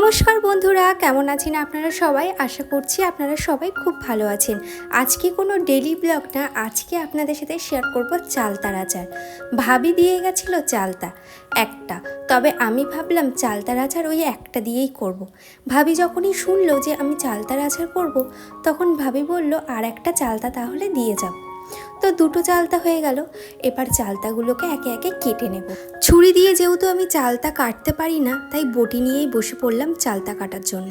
বন্ধুরা, কেমন আছেন আপনারা সবাই? আশা করছি আপনারা সবাই খুব ভালো আছেন। আজকে কোনো ডেলি ব্লগ না, আজকে আপনাদের সাথে শেয়ার করব চালতার আচার। ভাবি দিয়ে গেছিল চালতা, একটা। তবে আমি ভাবলাম চালতার আচার ওই একটা দিয়েই করব। ভাবি যখনই শুনলো যে আমি চালতার আচার করব, তখন ভাবি বলল, আর একটা চালতা তাহলে দিয়ে যাও তো দুটো চালতা হয়ে গেল। এবার চালতাগুলোকে একে একে কেটে নেব। ছুরি দিয়ে যেহেতু আমি চালতা কাটতে পারি না, তাই বটি নিয়েই বসে পড়লাম চালতা কাটার জন্য।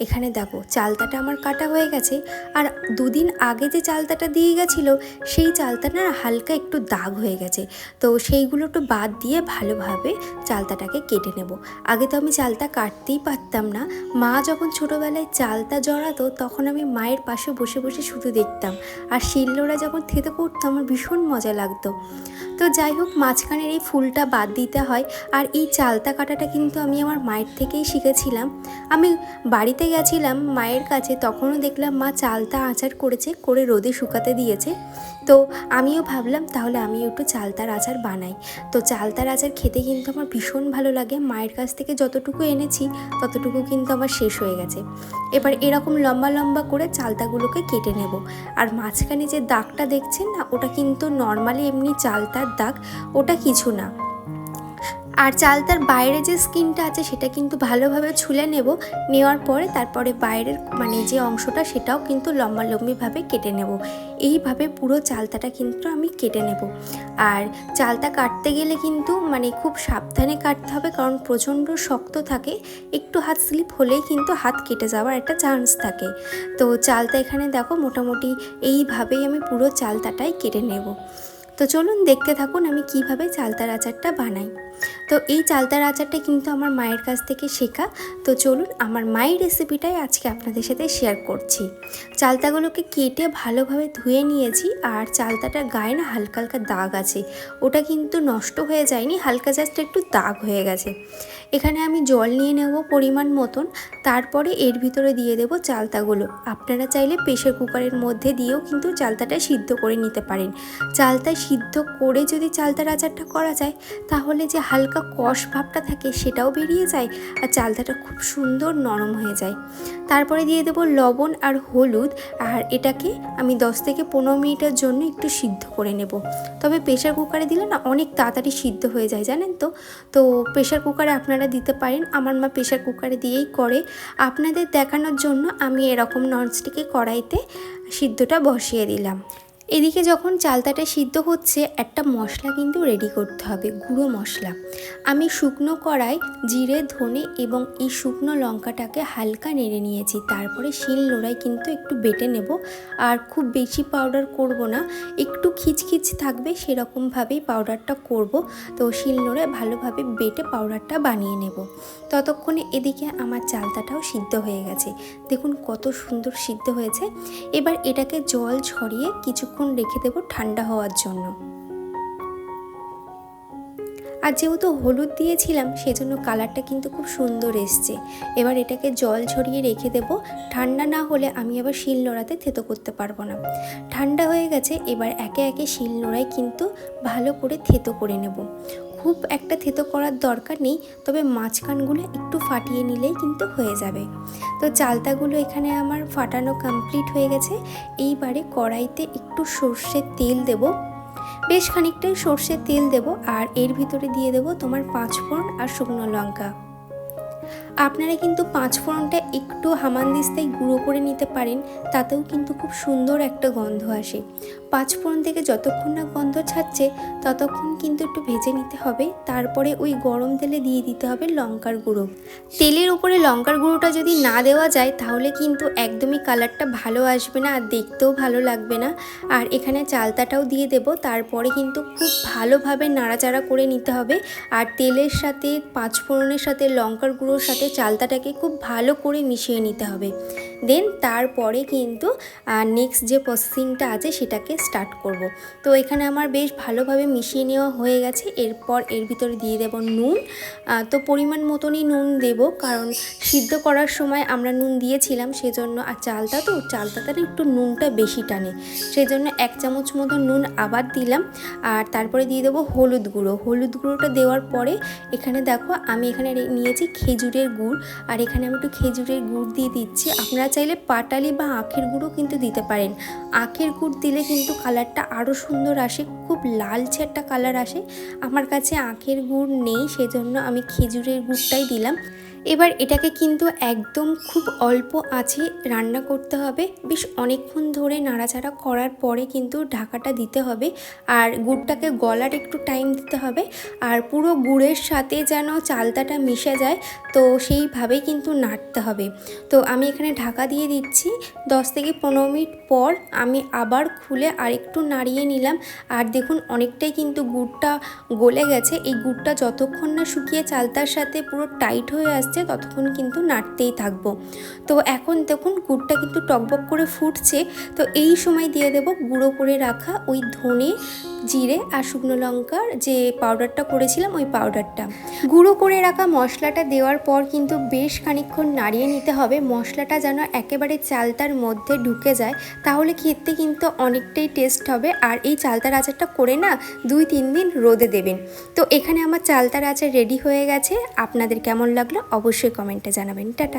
এখানে দেখো, চালতাটা আমার কাটা হয়ে গেছে, আর দুদিন আগে যে চালতাটা দিয়ে গেছিল, সেই চালতাটা হালকা একটু দাগ হয়ে গেছে। তো সেইগুলো একটু বাদ দিয়ে ভালোভাবে চালতাটাকে কেটে নেব। আগে তো আমি চালতা কাটতেই পারতাম না। মা যখন ছোটোবেলায় চালতা জড়াতো, তখন আমি মায়ের পাশে বসে বসে শুধু দেখতাম। আর শিল্লোরা যখন থেতে করতো আমার ভীষণ মজা লাগতো। তো যাই হোক, মাঝখানের এই ফুলটা বাদ দিতে হয় আর এই চালতা কাটাটা কিন্তু আমি আমার মায়ের থেকেই শিখেছিলাম। আমি বাড়িতে গেছিলাম মায়ের কাছে, তখনও দেখলাম মা চালতা আচার করেছে, করে রোদে শুকাতে দিয়েছে। তো আমিও ভাবলাম তাহলে আমি একটু চালতার আচার বানাই। তো চালতার আচার খেতে কিন্তু আমার ভীষণ ভালো লাগে। মায়ের কাছ থেকে যতটুকু এনেছি, ততটুকু কিন্তু আমার শেষ হয়ে গেছে। এবার এরকম লম্বা লম্বা করে চালতাগুলোকে কেটে নেব। আর মাঝখানে যে দাগটা দেখছেন না, ওটা কিন্তু নর্মালি এমনি চালতার দাগ, ওটা কিছু না। আর চালতার বাইরে যে স্কিনটা আছে সেটা কিন্তু ভালোভাবে ছুলে নেব। নেওয়ার পরে তারপরে বাইরের মানে যে অংশটা সেটাও কিন্তু লম্বালম্বিভাবে কেটে নেব। এইভাবে পুরো চালতাটা কিন্তু আমি কেটে নেব। আর চালতা কাটতে গেলে কিন্তু মানে খুব সাবধানে কাটতে হবে কারণ প্রচণ্ড শক্ত থাকে। একটু হাত স্লিপ হলেই কিন্তু হাত কেটে যাওয়ার একটা চান্স থাকে। তো চালতা এখানে দেখো মোটামুটি এইভাবেই আমি পুরো চালতাটাই কেটে নেব। তো চলুন দেখতে থাকুন আমি কীভাবে চালতার আচারটা বানাই। তো এই চালতার আচারটা কিন্তু আমার মায়ের কাছ থেকে শেখা। তো চলুন আমার মায়ের রেসিপিটাই আজকে আপনাদের সাথে শেয়ার করছি। চালতাগুলোকে কেটে ভালোভাবে ধুয়ে নিয়েছি আর চালতাটার গায়ে না হালকা হালকা দাগ আছে। ওটা কিন্তু নষ্ট হয়ে যায়নি, হালকা জাস্ট একটু দাগ হয়ে গেছে। এখানে আমি জল নিয়ে নেব পরিমাণ মতন, তারপরে এর ভিতরে দিয়ে দেব চালতাগুলো। আপনারা চাইলে প্রেশার কুকারের মধ্যে দিয়েও কিন্তু চালতাটা সিদ্ধ করে নিতে পারেন। চালতা সিদ্ধ করে যদি চালতার আচারটা করা যায়, তাহলে যে হালকা কষ ভাবটা থাকে সেটাও বেরিয়ে যায় আর চালতাটা খুব সুন্দর নরম হয়ে যায়। তারপরে দিয়ে দেবো লবণ আর হলুদ আর এটাকে আমি 10 থেকে পনেরো মিনিটের জন্য একটু সিদ্ধ করে নেব। তবে প্রেশার কুকারে দিলে না অনেক তাড়াতাড়ি সিদ্ধ হয়ে যায়, জানেন তো? তো প্রেশার কুকারে আপনারা দিতে পারেন। আমার মা প্রেশার কুকারে দিয়েই করে। আপনাদের দেখানোর জন্য আমি এরকম ননস্টিকে কড়াইতে সিদ্ধটা বসিয়ে দিলাম। এদিকে যখন চালতাটা সিদ্ধ হচ্ছে, একটা মশলা কিন্তু রেডি করতে হবে, গুঁড়ো মশলা। আমি শুকনো কড়াই, জিরে, ধনে এবং এই শুকনো লঙ্কাটাকে হালকা নেড়ে নিয়েছি। তারপরে শিল নোড়ায় কিন্তু একটু বেটে নেব। আর খুব বেশি পাউডার করব না, একটু খিচখিচ থাকবে, সেরকমভাবেই পাউডারটা করব। তো শিল নোড়ায় ভালোভাবে বেটে পাউডারটা বানিয়ে নেব। ততক্ষণে এদিকে আমার চালতাটাও সিদ্ধ হয়ে গেছে। দেখুন কত সুন্দর সিদ্ধ হয়েছে। এবার এটাকে জল ছড়িয়ে কিছু কিছুক্ষণ রেখে দেবো ঠান্ডা হওয়ার জন্য। আর যেহেতু হলুদ দিয়েছিলাম, সেজন্য কালারটা কিন্তু খুব সুন্দর এসছে। এবার এটাকে জল ছড়িয়ে রেখে দেব। ঠান্ডা না হলে আমি আবার শিল নোড়াতে থেতো করতে পারব না। ঠান্ডা হয়ে গেছে, এবার একে একে শিল নোড়ায় কিন্তু ভালো করে থেতো করে নেব। খুব একটা থেতো করার দরকার নেই, তবে মাঝখানগুলো একটু ফাটিয়ে নিলেই কিন্তু হয়ে যাবে। তো চালতাগুলো এখানে আমার ফাটানো কমপ্লিট হয়ে গেছে। এইবারে কড়াইতে একটু সর্ষের তেল দেব। বেশ খানিকটাই সর্ষের তেল দেব আর এর ভিতরে দিয়ে দেব তোমার পাঁচ ফোড়ন আর শুকনো লঙ্কা। আপনারা কিন্তু পাঁচ ফোড়নটা একটু হামানদিস্তায় গুঁড়ো করে নিতে পারেন, তাতেও কিন্তু খুব সুন্দর একটা গন্ধ আসে। পাঁচ ফোড়ন থেকে যতক্ষণ না গন্ধ ছাড়ছে, ততক্ষণ কিন্তু একটু ভেজে নিতে হবে, তারপরে ওই গরম তেলে দিয়ে দিতে হবে লঙ্কার গুঁড়ো। তেলের উপরে লঙ্কার গুঁড়োটা যদি না দেওয়া যায়, তাহলে কিন্তু একদমই কালারটা ভালো আসবে না, আর দেখতেও ভালো লাগবে না। আর এখানে চালতাটাও দিয়ে দেব, তারপরে কিন্তু খুব ভালোভাবে নাড়াচাড়া করে নিতে হবে। আর তেলের সাথে পাঁচ ফোড়নের সাথে, লঙ্কার গুঁড়োর সাথে চালতাটাকে খুব ভালো করে মিশিয়ে নিতে হবে। দেন তারপরে কিন্তু নেক্সট যে প্রসেসিংটা আছে সেটাকে স্টার্ট করব। তো এখানে আমার বেশ ভালোভাবে মিশিয়ে নেওয়া হয়ে গেছে। এরপর এর ভিতরে দিয়ে দেব নুন। তো পরিমাণ মতনই নুন দেব, কারণ সিদ্ধ করার সময় আমরা নুন দিয়েছিলাম, সেজন্য আর চালটা তো, চালটাতে একটু নুনটা বেশি টানে। সেই জন্য এক চামচ মতো নুন আবার দিলাম। আর তারপরে দিয়ে দেবো হলুদ গুঁড়ো। হলুদ গুঁড়োটা দেওয়ার পরে, এখানে দেখো আমি এখানে নিয়েছি খেজুরের গুড়। আর এখানে আমি একটু খেজুরের গুড় দিয়ে দিচ্ছি। আপনারা চাইলে পাটালি বা আখের গুঁড়ো কিন্তু দিতে পারেন। আখের গুড় দিলে কিন্তু কালারটা আরও সুন্দর আসে, খুব লালচে একটা কালার আসে। আমার কাছে আখের গুড় নেই, সেজন্য আমি খেজুরের গুড়টাই দিলাম। এবার এটাকে কিন্তু একদম খুব অল্প আছে রান্না করতে হবে। বেশ অনেকক্ষণ ধরে নাড়াচাড়া করার পরে কিন্তু ঢাকাটা দিতে হবে। আর গুড়টাকে গলার একটু টাইম দিতে হবে। আর পুরো গুড়ের সাথে যেন চালতাটা মিশে যায়, তো সেইভাবেই কিন্তু নাড়তে হবে। তো আমি এখানে ঢাকা দিয়ে দিচ্ছি। দশ থেকে পনেরো মিনিট পর আমি আবার খুলে আরেকটু নাড়িয়ে নিলাম। আর দেখুন, অনেকটাই কিন্তু গুড়টা গলে গেছে। এই গুড়টা যতক্ষণ না শুকিয়ে চালতার সাথে পুরো টাইট হয়ে আসছে ততক্ষণ কিন্তু নাড়তেই থাকব। তো এখন দেখুন, গুড়টা কিন্তু টকবক করে ফুটছে। তো এই সময় দিয়ে দেব গুঁড়ো করে রাখা ওই ধনে জিরে আর শুকনো লঙ্কার যে পাউডারটা করেছিলাম, ওই পাউডারটা গুঁড়ো করে রাখা মশলাটা দেওয়ার পর কিন্তু বেশ খানিকক্ষণ নাড়িয়ে নিতে হবে। মশলাটা যেন একেবারে চালতার মধ্যে ঢুকে যায়, তাহলে খেতে কিন্তু অনেকটাই টেস্ট হবে। আর এই চালতার আচারটা করে না দুই তিন দিন রোদে দেবেন। তো এখানে আমার চালতার আচার রেডি হয়ে গেছে। আপনাদের কেমন লাগল অবশ্যই কমেন্টে জানাবেন। টাটা।